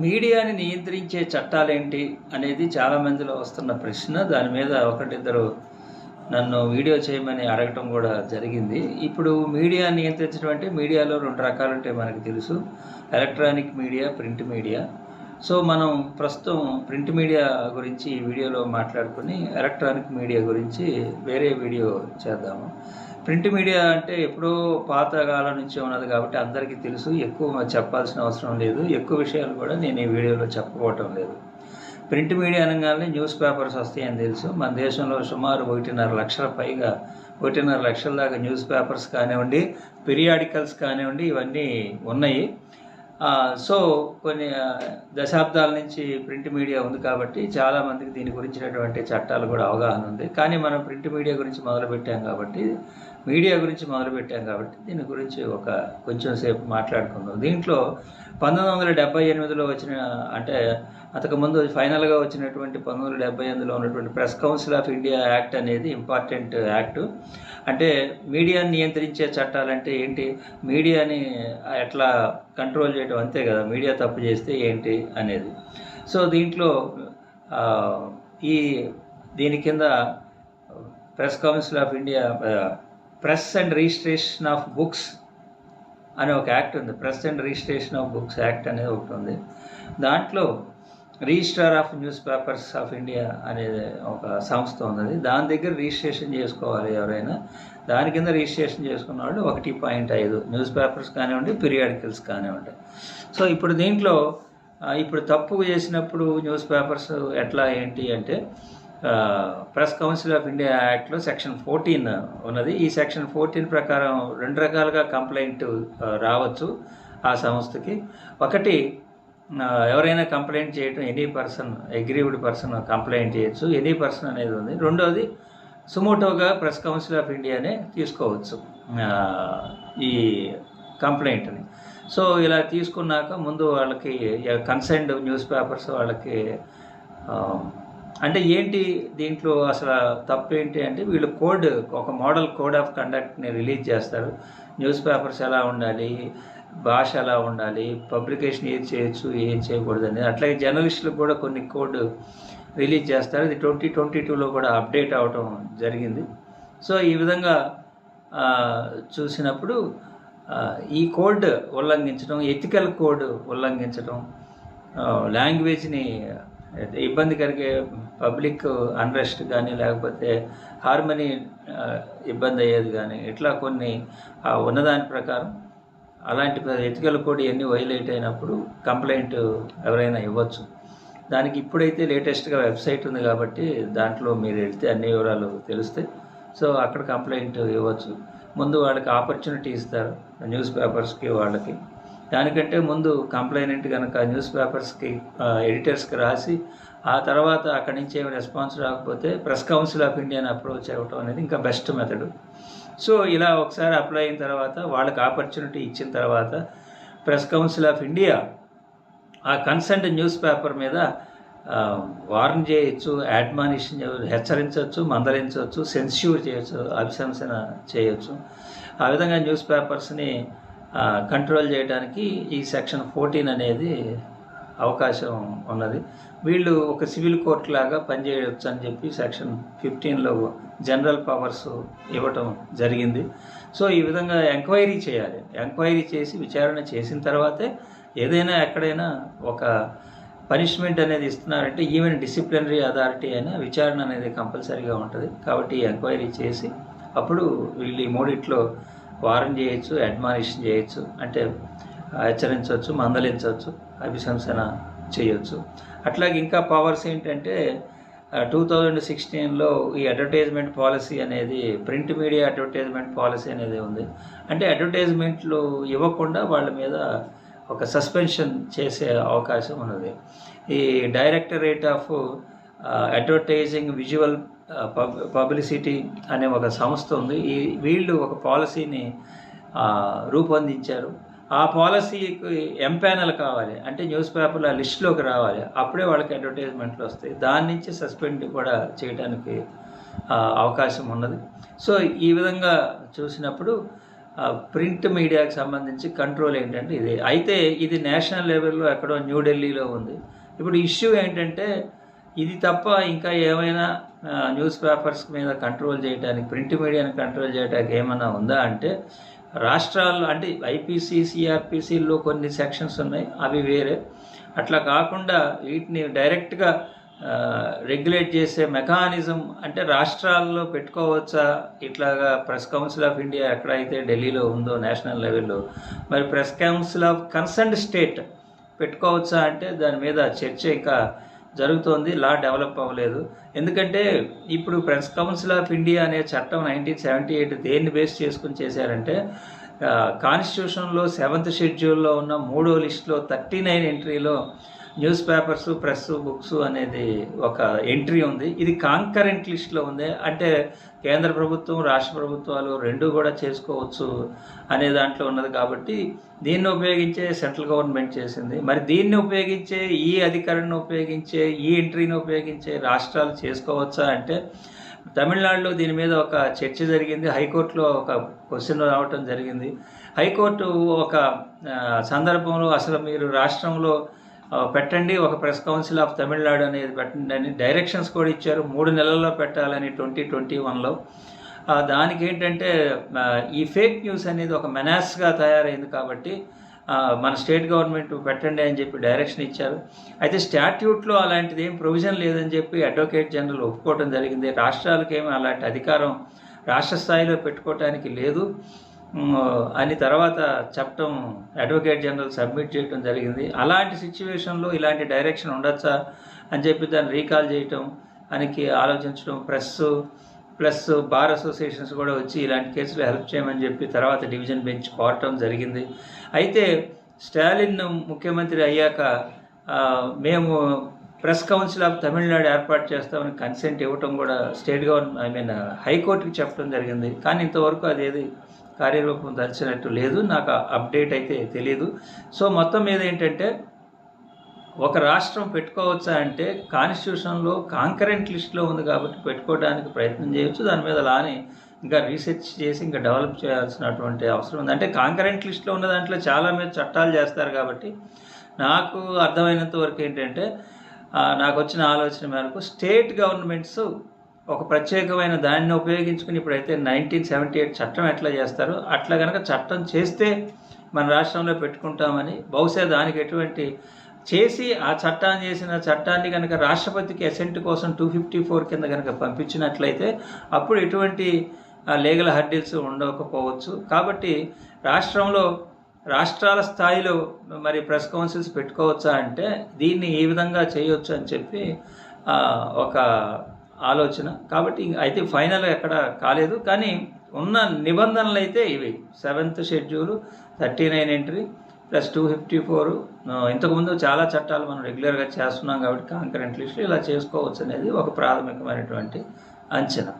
మీడియాని నియంత్రించే చట్టాలేంటి అనేది చాలా మందిలో వస్తున్న ప్రశ్న. దాని మీద ఒకటిద్దరు నన్ను వీడియో చేయమని అడగటం కూడా జరిగింది. ఇప్పుడు మీడియా నియంత్రించడం అంటే మీడియాలో రెండు రకాలు ఉంటాయి మనకు తెలుసు. Electronic media print media. So మనం ప్రస్తుతం ప్రింట్ మీడియా గురించి ఈ వీడియోలో మాట్లాడుకుని ఎలక్ట్రానిక్ మీడియా గురించి వేరే వీడియో చేద్దాము. ప్రింట్ మీడియా అంటే ఎప్పుడో పాత కాలం నుంచి ఉన్నది కాబట్టి అందరికీ తెలుసు. ఎక్కువ చెప్పాల్సిన అవసరం లేదు. ఎక్కువ విషయాలు కూడా నేను ఈ వీడియోలో చెప్పుకోవటం లేదు. ప్రింట్ మీడియా అనగానే న్యూస్ పేపర్స్ వస్తాయని తెలుసు. మన దేశంలో సుమారు ఒకటిన్నర లక్షల పైగా ఒకటిన్నర లక్షల దాకా న్యూస్ పేపర్స్ కానివ్వండి పిరియాడికల్స్ కానివ్వండి ఇవన్నీ ఉన్నాయి. సో కొన్ని దశాబ్దాల నుంచి ప్రింట్ మీడియా ఉంది కాబట్టి చాలామందికి దీని గురించినటువంటి చట్టాలు కూడా అవగాహన ఉంది. కానీ మనం ప్రింట్ మీడియా గురించి మొదలుపెట్టాం కాబట్టి మీడియా గురించి మొదలుపెట్టాం కాబట్టి దీని గురించి ఒక కొంచెం సేపు మాట్లాడుకుందాం. దీంట్లో పంతొమ్మిది వందల డెబ్బై ఎనిమిదిలో వచ్చిన అంటే అంతకుముందు ఫైనల్గా వచ్చినటువంటి పంతొమ్మిది వందల డెబ్బై ఎనిమిదిలో ఉన్నటువంటి press council of India act అనేది ఇంపార్టెంట్ యాక్ట్. అంటే మీడియాని నియంత్రించే చట్టాలంటే ఏంటి? మీడియాని ఎట్లా కంట్రోల్ చేయడం అంతే కదా? మీడియా తప్పు చేస్తే ఏంటి అనేది. సో దీంట్లో ఈ దీని కింద press council of India press and registration of books అనే ఒక యాక్ట్ ఉంది. Press and registration of books act అనేది ఒకటి ఉంది. దాంట్లో registrar of newspapers of India అనేది ఒక సంస్థ ఉన్నది. దాని దగ్గర రిజిస్ట్రేషన్ చేసుకోవాలి ఎవరైనా. దాని కింద రిజిస్ట్రేషన్ చేసుకున్న వాళ్ళు ఒకటి పాయింట్ ఐదు. న్యూస్ పేపర్స్ కానివ్వండి పీరియాడికల్స్ కానివ్వండి. సో ఇప్పుడు దీంట్లో ఇప్పుడు తప్పు చేసినప్పుడు న్యూస్ పేపర్స్ ఎట్లా ఏంటి అంటే ప్రెస్ కౌన్సిల్ ఆఫ్ ఇండియా యాక్ట్లో సెక్షన్ ఫోర్టీన్ ఉన్నది. ఈ సెక్షన్ ఫోర్టీన్ ప్రకారం రెండు రకాలుగా కంప్లైంట్ రావచ్చు ఆ సంస్థకి. ఒకటి ఎవరైనా కంప్లైంట్ చేయటం any person aggrieved person complaint చేయొచ్చు. ఎనీ పర్సన్ అనేది ఉంది. రెండవది సుమోటోగా ప్రెస్ కౌన్సిల్ ఆఫ్ ఇండియానే తీసుకోవచ్చు ఈ కంప్లైంట్ని. సో ఇలా తీసుకున్నాక ముందు వాళ్ళకి కన్సర్న్డ్ న్యూస్ పేపర్స్ వాళ్ళకి అంటే ఏంటి దీంట్లో అసలు తప్పు ఏంటి అంటే వీళ్ళు కోడ్ ఒక మోడల్ కోడ్ ఆఫ్ కండక్ట్ని రిలీజ్ చేస్తారు. న్యూస్ పేపర్స్ ఎలా ఉండాలి? భాష ఎలా ఉండాలి? పబ్లికేషన్ ఏది చేయొచ్చు? ఏం చేయకూడదు అనేది. అట్లాగే జర్నలిస్టులకు కూడా కొన్ని కోడ్ రిలీజ్ చేస్తారు. ఇది ట్వంటీ ట్వంటీ టూలో కూడా అప్డేట్ అవటం జరిగింది. సో ఈ విధంగా చూసినప్పుడు ఈ కోడ్ ఉల్లంఘించడం ఎథికల్ కోడ్ ఉల్లంఘించడం లాంగ్వేజ్ని ఇబ్బంది కలిగే పబ్లిక్ అన్రెస్ట్ కానీ లేకపోతే హార్మనీ ఇబ్బంది అయ్యేది కానీ ఇట్లా కొన్ని ఉన్నదాని ప్రకారం అలాంటి ఎథికల్ కోడ్ ఇవన్నీ వైలేట్ అయినప్పుడు కంప్లైంట్ ఎవరైనా ఇవ్వచ్చు. దానికి ఇప్పుడైతే లేటెస్ట్గా వెబ్సైట్ ఉంది కాబట్టి దాంట్లో మీరు వెళ్తే అన్ని వివరాలు తెలుస్తాయి. సో అక్కడ కంప్లైంట్ ఇవ్వచ్చు. ముందు వాళ్ళకి ఆపర్చునిటీ ఇస్తారు. న్యూస్ పేపర్స్కి వాళ్ళకి. దానికంటే ముందు కంప్లైనెంట్ కనుక న్యూస్ పేపర్స్కి ఎడిటర్స్కి రాసి ఆ తర్వాత అక్కడి నుంచి ఏమి రెస్పాన్స్ రాకపోతే ప్రెస్ కౌన్సిల్ ఆఫ్ ఇండియాని అప్రోచ్ అవ్వటం అనేది ఇంకా బెస్ట్ మెథడ్. సో ఇలా ఒకసారి అప్లై అయిన తర్వాత వాళ్ళకి ఆపర్చునిటీ ఇచ్చిన తర్వాత ప్రెస్ కౌన్సిల్ ఆఫ్ ఇండియా ఆ కన్సెంట్ న్యూస్ పేపర్ మీద వార్న్ చేయొచ్చు అడ్మానిషన్ హెచ్చరించవచ్చు మందలించవచ్చు సెన్స్యూర్ చేయొచ్చు అభిశంసన చేయొచ్చు. ఆ విధంగా న్యూస్ పేపర్స్ని కంట్రోల్ చేయడానికి ఈ సెక్షన్ ఫోర్టీన్ అనేది అవకాశం ఉన్నది. వీళ్ళు ఒక సివిల్ కోర్టు లాగా పనిచేయవచ్చు అని చెప్పి సెక్షన్ ఫిఫ్టీన్లో జనరల్ పవర్స్ ఇవ్వటం జరిగింది. సో ఈ విధంగా ఎంక్వైరీ చేయాలి. ఎంక్వైరీ చేసి విచారణ చేసిన తర్వాతే ఏదైనా ఎక్కడైనా ఒక పనిష్మెంట్ అనేది ఇస్తున్నారంటే ఈవెన్ డిసిప్లినరీ అథారిటీ అయినా విచారణ అనేది కంపల్సరీగా ఉంటుంది. కాబట్టి ఎంక్వైరీ చేసి అప్పుడు వీళ్ళు ఈ మూడిట్లో వారం చేయొచ్చు అడ్మానిషన్ చేయొచ్చు అంటే హెచ్చరించవచ్చు మందలించవచ్చు అభిశంసన చేయొచ్చు. అట్లాగే ఇంకా పవర్స్ ఏంటంటే టూ థౌజండ్ సిక్స్టీన్లో ఈ అడ్వర్టైజ్మెంట్ పాలసీ అనేది ప్రింట్ మీడియా అడ్వర్టైజ్మెంట్ పాలసీ అనేది ఉంది. అంటే అడ్వర్టైజ్మెంట్లు ఇవ్వకుండా వాళ్ళ మీద ఒక సస్పెన్షన్ చేసే అవకాశం ఉన్నది. ఈ directorate of advertising visual publicity అనే ఒక సంస్థ ఉంది. ఈ వీళ్ళు ఒక పాలసీని రూపొందించారు. ఆ పాలసీకి ఎంపానల్ కావాలి. అంటే న్యూస్ పేపర్ల లిస్టులోకి రావాలి. అప్పుడే వాళ్ళకి అడ్వర్టైజ్మెంట్లు వస్తాయి. దాని నుంచి సస్పెండ్ కూడా చేయడానికి అవకాశం ఉన్నది. సో ఈ విధంగా చూసినప్పుడు ప్రింట్ మీడియాకి సంబంధించి కంట్రోల్ ఏంటంటే ఇది. అయితే ఇది నేషనల్ లెవెల్లో ఎక్కడో న్యూఢిల్లీలో ఉంది. ఇప్పుడు ఇష్యూ ఏంటంటే ఇది తప్ప ఇంకా ఏమైనా న్యూస్ పేపర్స్ మీద కంట్రోల్ చేయడానికి ప్రింట్ మీడియాని కంట్రోల్ చేయడానికి ఏమైనా ఉందా అంటే రాష్ట్రాల్లో అంటే ఐపీసీ సిఆర్పిసిలో కొన్ని సెక్షన్స్ ఉన్నాయి అవి వేరే. అట్లా కాకుండా వీటిని డైరెక్ట్గా రెగ్యులేట్ చేసే మెకానిజం అంటే రాష్ట్రాల్లో పెట్టుకోవచ్చా? ఇట్లాగా ప్రెస్ కౌన్సిల్ ఆఫ్ ఇండియా ఎక్కడైతే ఢిల్లీలో ఉందో నేషనల్ లెవెల్లో మరి press council of concern state పెట్టుకోవచ్చా అంటే దాని మీద చర్చ ఇంకా జరుగుతోంది. లా డెవలప్ అవ్వలేదు. ఎందుకంటే ఇప్పుడు ప్రెస్ కౌన్సిల్ ఆఫ్ ఇండియా అనే చట్టం నైన్టీన్ సెవెంటీ ఎయిట్ దేన్ని బేస్ చేసుకుని చేశారంటే కాన్స్టిట్యూషన్లో సెవెంత్ షెడ్యూల్లో ఉన్న మూడో లిస్టులో థర్టీ నైన్ ఎంట్రీలో న్యూస్ పేపర్స్ ప్రెస్ బుక్స్ అనేది ఒక ఎంట్రీ ఉంది. ఇది కాంకరెంట్ లిస్ట్లో ఉంది. అంటే కేంద్ర ప్రభుత్వం రాష్ట్ర ప్రభుత్వాలు రెండు కూడా చేసుకోవచ్చు అనే దాంట్లో ఉన్నది కాబట్టి దీన్ని ఉపయోగించే సెంట్రల్ గవర్నమెంట్ చేసింది. మరి దీన్ని ఉపయోగించే ఈ అధికారాన్ని ఉపయోగించే ఈ ఎంట్రీని ఉపయోగించే రాష్ట్రాలు చేసుకోవచ్చా అంటే తమిళనాడులో దీని మీద ఒక చర్చ జరిగింది. హైకోర్టులో ఒక క్వశ్చన్ రావటం జరిగింది. హైకోర్టు ఒక సందర్భంలో అసలు మీరు రాష్ట్రంలో పెట్టండి ఒక ప్రెస్ కౌన్సిల్ ఆఫ్ తమిళనాడు అనేది పెట్టండి అని డైరెక్షన్స్ కూడా ఇచ్చారు. మూడు నెలల్లో పెట్టాలని ట్వంటీ ట్వంటీ వన్లో. దానికి ఏంటంటే ఈ ఫేక్ న్యూస్ అనేది ఒక మెనాస్గా తయారైంది కాబట్టి మన స్టేట్ గవర్నమెంట్ పెట్టండి అని చెప్పి డైరెక్షన్ ఇచ్చారు. అయితే స్టాట్యూట్లో అలాంటిది ఏం ప్రొవిజన్ లేదని చెప్పి అడ్వకేట్ జనరల్ ఒప్పుకోవడం జరిగింది. రాష్ట్రాలకేమీ అలాంటి అధికారం రాష్ట్ర స్థాయిలో పెట్టుకోవటానికి లేదు. అని తర్వాత చట్టం అడ్వకేట్ జనరల్ సబ్మిట్ చేయడం జరిగింది. అలాంటి సిచ్యువేషన్లో ఇలాంటి డైరెక్షన్ ఉండొచ్చా అని చెప్పి దాన్ని రీకాల్ చేయటం అనికి ఆలోచించడం ప్రెస్ ప్లస్ బార్ అసోసియేషన్స్ కూడా వచ్చి ఇలాంటి కేసులు హెల్ప్ చేయమని చెప్పి తర్వాత డివిజన్ బెంచ్ కోరటం జరిగింది. అయితే స్టాలిన్ ముఖ్యమంత్రి అయ్యాక మేము ప్రెస్ కౌన్సిల్ ఆఫ్ తమిళనాడు ఏర్పాటు చేస్తామని కన్సెంట్ ఇవ్వటం కూడా స్టేట్ గవర్నమెంట్ ఐ మీన్ హైకోర్టుకి చెప్పడం జరిగింది. కానీ ఇంతవరకు అదేది కార్యరూపం దాల్చినట్టు లేదు నాకు అప్డేట్ అయితే తెలియదు సో మొత్తం మీద ఏంటంటే ఒక రాష్ట్రం పెట్టుకోవచ్చా అంటే కాన్స్టిట్యూషన్లో కాంకరెంట్ లిస్ట్లో ఉంది కాబట్టి పెట్టుకోవడానికి ప్రయత్నం చేయొచ్చు. దాని మీద లాని ఇంకా రీసెర్చ్ చేసి ఇంకా డెవలప్ చేయాల్సినటువంటి అవసరం ఉంది. అంటే కాంకరెంట్ లిస్ట్లో ఉన్న దాంట్లో చాలా మీద చట్టాలు చేస్తారు కాబట్టి నాకు అర్థమైనంత వరకు ఏంటంటే నాకు వచ్చిన ఆలోచన మేరకు స్టేట్ గవర్నమెంట్స్ ఒక ప్రత్యేకమైన దానిని ఉపయోగించుకుని ఇప్పుడైతే నైన్టీన్ సెవెంటీ ఎయిట్ చట్టం ఎట్లా చేస్తారో అట్లా కనుక చట్టం చేస్తే మన రాష్ట్రంలో పెట్టుకుంటామని బహుశా దానికి ఎటువంటి చేసి ఆ చట్టాన్ని చేసిన చట్టాన్ని కనుక రాష్ట్రపతికి అసెంట్ కోసం టూ ఫిఫ్టీ ఫోర్ కింద కనుక పంపించినట్లయితే అప్పుడు ఎటువంటి లీగల్ హర్డిల్స్ ఉండకపోవచ్చు. కాబట్టి రాష్ట్రంలో రాష్ట్రాల స్థాయిలో మరి ప్రెస్ కౌన్సిల్స్ పెట్టుకోవచ్చా అంటే దీన్ని ఈ విధంగా చేయొచ్చు అని చెప్పి ఒక ఆలోచన. కాబట్టి అయితే ఫైనల్ ఎక్కడ కాలేదు. కానీ ఉన్న నిబంధనలు అయితే ఇవి. Seventh schedule thirty nine entry plus two fifty four. ఇంతకుముందు చాలా చట్టాలు మనం రెగ్యులర్గా చేస్తున్నాం కాబట్టి కాంకరెంట్ లిస్ట్ ఇలా చేసుకోవచ్చు అనేది ఒక ప్రాథమికమైనటువంటి అంచనా.